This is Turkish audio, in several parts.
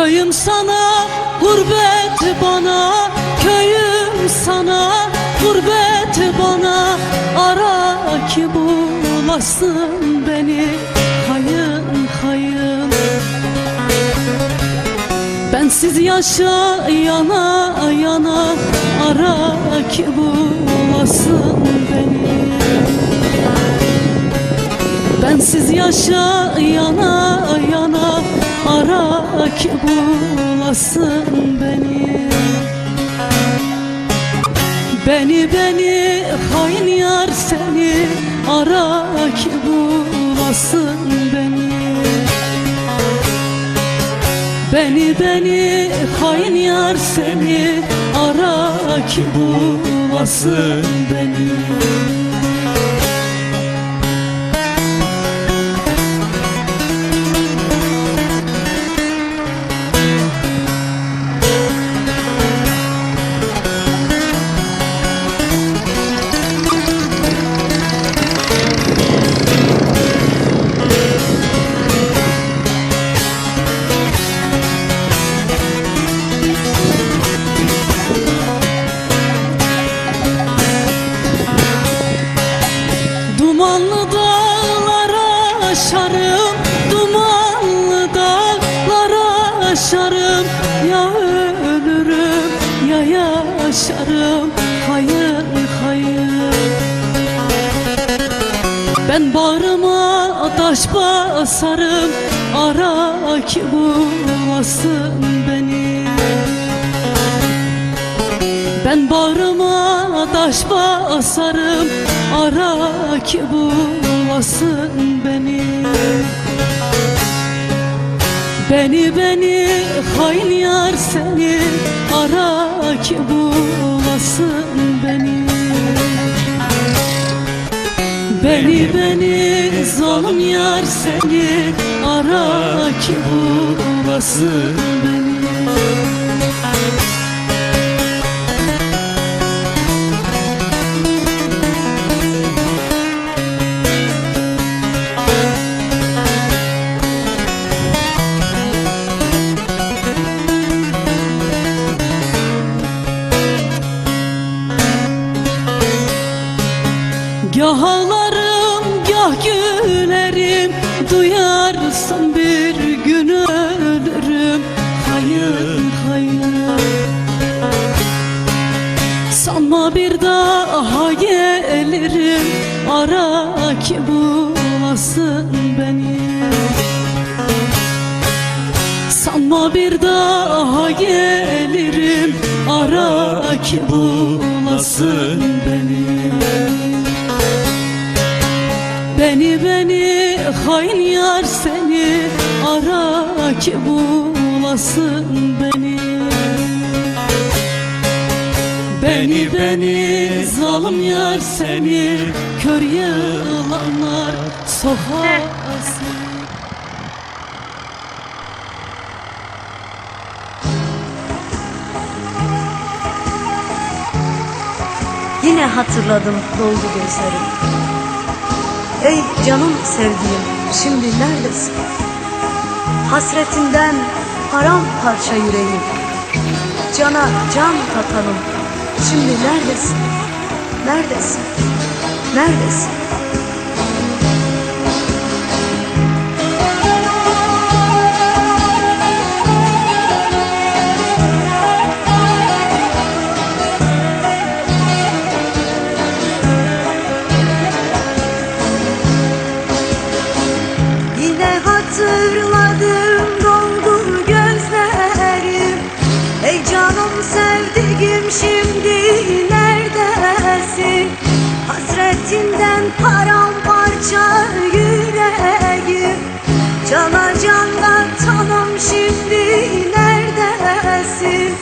Köyüm sana, gurbet bana Köyüm sana, gurbet bana. Ara ki bulasın beni Hayın hayın Bensiz yaşa yana yana. Ara ki bulasın beni. Bensiz yaşa yana yana ki bulasın beni. Beni beni hain yar seni Ara ki bulasın beni. Beni beni hain yar seni Ara ki bulasın beni dağlara aşarım Ya ölürüm ya yaşarım. Hayır hayır. Ben bağrıma taş basarım Ara ki bulasın beni. Ben bağrıma taş basarım Ara ki bulasın beni Beni beni hain yar seni Ara ki bulasın beni. Beni beni zalim yar seni Ara ki bulasın beni Gah ağlarım gah gülerim Duyarsın bir gün ölürüm. Hayır hayır. Sanma bir daha gelirim Ara ki bulasın beni. Sanma bir daha gelirim Ara ki bulasın beni Beni beni hain yar seni. Ara ki bulasın beni. Beni beni zalim yar seni. Kör yılanlar sokasın Yine hatırladım doldu gözlerim Ey canım sevdiğim şimdi neredesin? Hasretinden paramparça yüreğim Cana can katanım şimdi neredesin? Neredesin? Neredesin? Paramparça yüreğim. Cana canla tanım şimdi neredesin?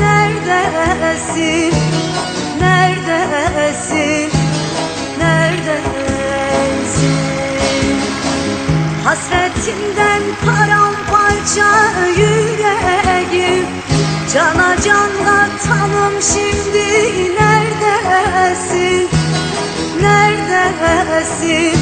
Neredesin? Neredesin? Neredesin? Hasretinden paramparça yüreğim şimdi neredesin Neredesin